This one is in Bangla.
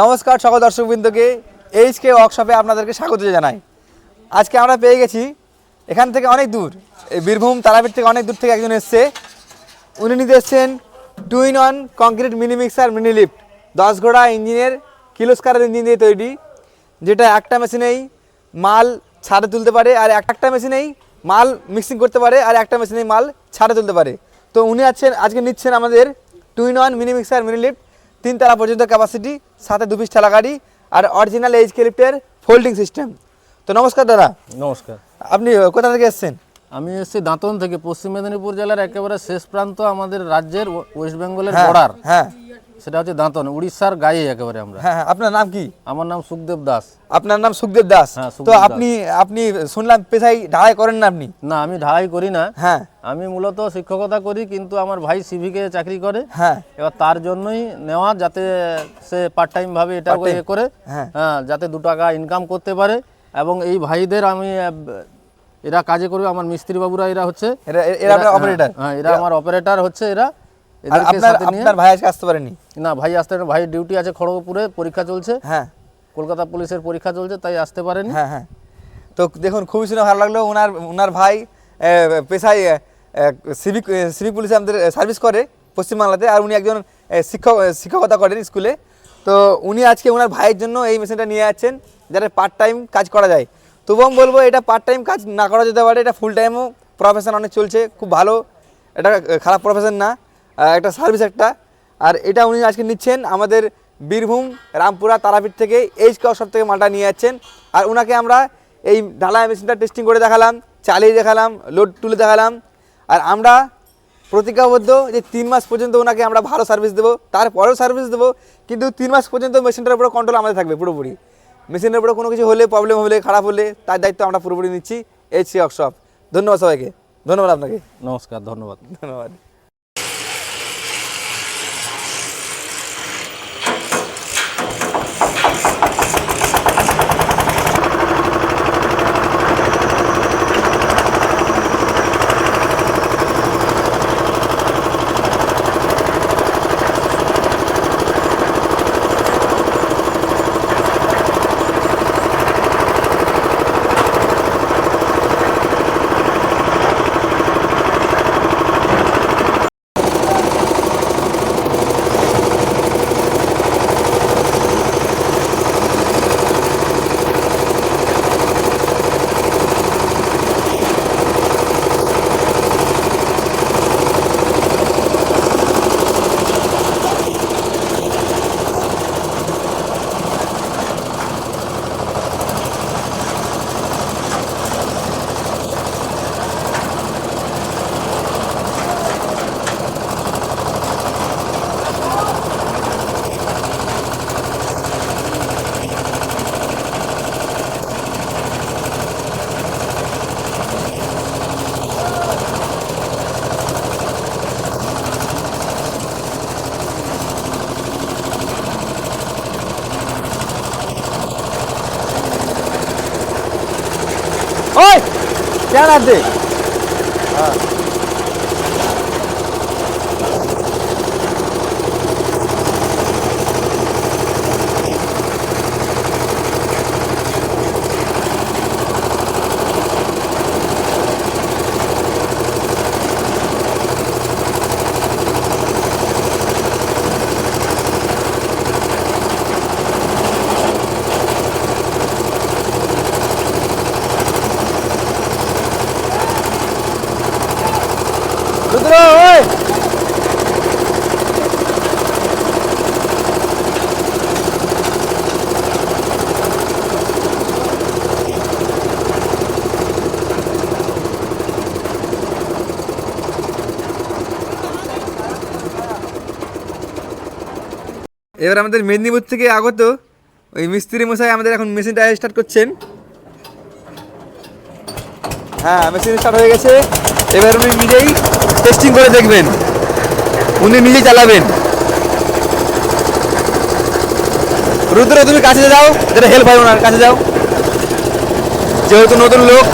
নমস্কার সকল দর্শকবৃন্দকে এইচ কে ওয়ার্কশপে আপনাদেরকে স্বাগত জানাই। আজকে আমরা পেয়ে গেছি এখান থেকে অনেক দূর, এই বীরভূম তারাপীঠ থেকে অনেক দূর থেকে একজন এসছে। উনি নিতে এসছেন two in one concrete mini mixer mini lift দশ ঘোড়া ইঞ্জিনের কিলোস্কারের ইঞ্জিন দিয়ে তৈরি, যেটা একটা মেশিনেই মাল ছাড়ে তুলতে পারে আর একটা মেশিনেই মাল মিক্সিং করতে পারে আর একটা মেশিনেই মাল ছাড়ে তুলতে পারে। তো উনি আছেন, আজকে নিচ্ছেন আমাদের two in one mini mixer mini lift তিন তালা পর্যন্ত ক্যাপাসিটি সাথে দু পিস ঠেলা গাড়ি আর অরিজিনাল এইচ কে লিফটের ফোল্ডিং সিস্টেম তো নমস্কার দাদা। নমস্কার। আপনি কোথা থেকে এসছেন? আমি এসেছি দাঁতন থেকে পশ্চিম মেদিনীপুর জেলার একেবারে শেষ প্রান্ত আমাদের রাজ্যের ওয়েস্ট বেঙ্গলের বর্ডার হ্যাঁ। সেটা হচ্ছে দাঁতন উড়িষ্যার গায়ে একেবারে আমরা। হ্যাঁ হ্যাঁ আপনার নাম কি? আমার নাম সুখদেব দাস। আপনার নাম সুখদেব দাস? হ্যাঁ, তো আপনি আপনি শুনলাম পেশায় ঢালাই করেন না আপনি? না আমি ঢালাই করি না। হ্যাঁ। আমি মূলত শিক্ষকতা করি কিন্তু আমার ভাই সিভিকে চাকরি করে। হ্যাঁ। এবার তার জন্যই নেওয়া যাতে সে পার্ট টাইম ভাবে এটা করে হ্যাঁ। হ্যাঁ যাতে দু টাকা ইনকাম করতে পারে। এবং এই ভাইদের আমি এরা কাজে করবে আমার মিস্ত্রি বাবুরা এরা হচ্ছে। এরা এরা আপনার হ্যাঁ, অপারেটর হ্যাঁ এরা আমার অপারেটর হচ্ছে এরা। আর আপনার আপনার ভাই আজকে আসতে পারেনি? না ভাই আসতে পারেনি। ভাই ডিউটি আছে খড়গপুরে পরীক্ষা চলছে। হ্যাঁ। কলকাতা পুলিশের পরীক্ষা চলছে তাই আসতে পারেনি। হ্যাঁ হ্যাঁ। তো দেখুন খুবই শুনে ভালো লাগল। ওনার ওনার ভাই পেশায় সিভিক সিভিক পুলিশে আমাদের সার্ভিস করে পশ্চিমবাংলাতে। আর উনি একজন শিক্ষক শিক্ষকতা করেন স্কুলে। তো উনি আজকে ওনার ভাইয়ের জন্য এই মেশিনটা নিয়ে যাচ্ছেন যাতে পার্ট টাইম কাজ করা যায়। তবুও আমি বলব এটা পার্ট টাইম কাজ না করা যেতে পারে। এটা ফুল টাইমও প্রফেশন অনেক চলছে খুব ভালো। এটা খারাপ প্রফেশন না। একটা সার্ভিস একটা। আর এটা উনি আজকে নিচ্ছেন আমাদের বীরভূম রামপুরা তারাপীঠ থেকে এইচ সব থেকে মালটা নিয়ে যাচ্ছেন। আর ওনাকে আমরা এই ঢালাই মেশিনটা টেস্টিং করে দেখালাম চালিয়ে দেখালাম লোড তুলে দেখালাম। আর আমরা প্রতিজ্ঞাবদ্ধ যে তিন মাস পর্যন্ত ওনাকে আমরা ভালো সার্ভিস দেবো তারপরেও সার্ভিস দেবো কিন্তু তিন মাস পর্যন্ত মেশিনটার উপরে কন্ট্রোল আমাদের থাকবে পুরোপুরি। মেশিনের উপরে কোনো কিছু হলে প্রবলেম হলে খারাপ হলে তার দায়িত্ব আমরা পুরোপুরি নিচ্ছি এইচ সি ওয়ার্কশপ ধন্যবাদ সবাইকে। ধন্যবাদ আপনাকে। নমস্কার ধন্যবাদ। ধন্যবাদ ওই কেন আছে রুদ্র এবার আমাদের মেদিনীপুর থেকে আগত ওই মিস্ত্রি মশাই আমাদের এখন মেশিনটা স্টার্ট করছেন। হ্যাঁ মেশিন স্টার্ট হয়ে গেছে। এবার উনি নিজেই টেস্টিং করে দেখবেন। উনি নিজে চালাবেন। রুদ্র, তুমি কাছে যাও যেটা হেল্প হয় ওনার কাছে যাও। যেহেতু নতুন লোক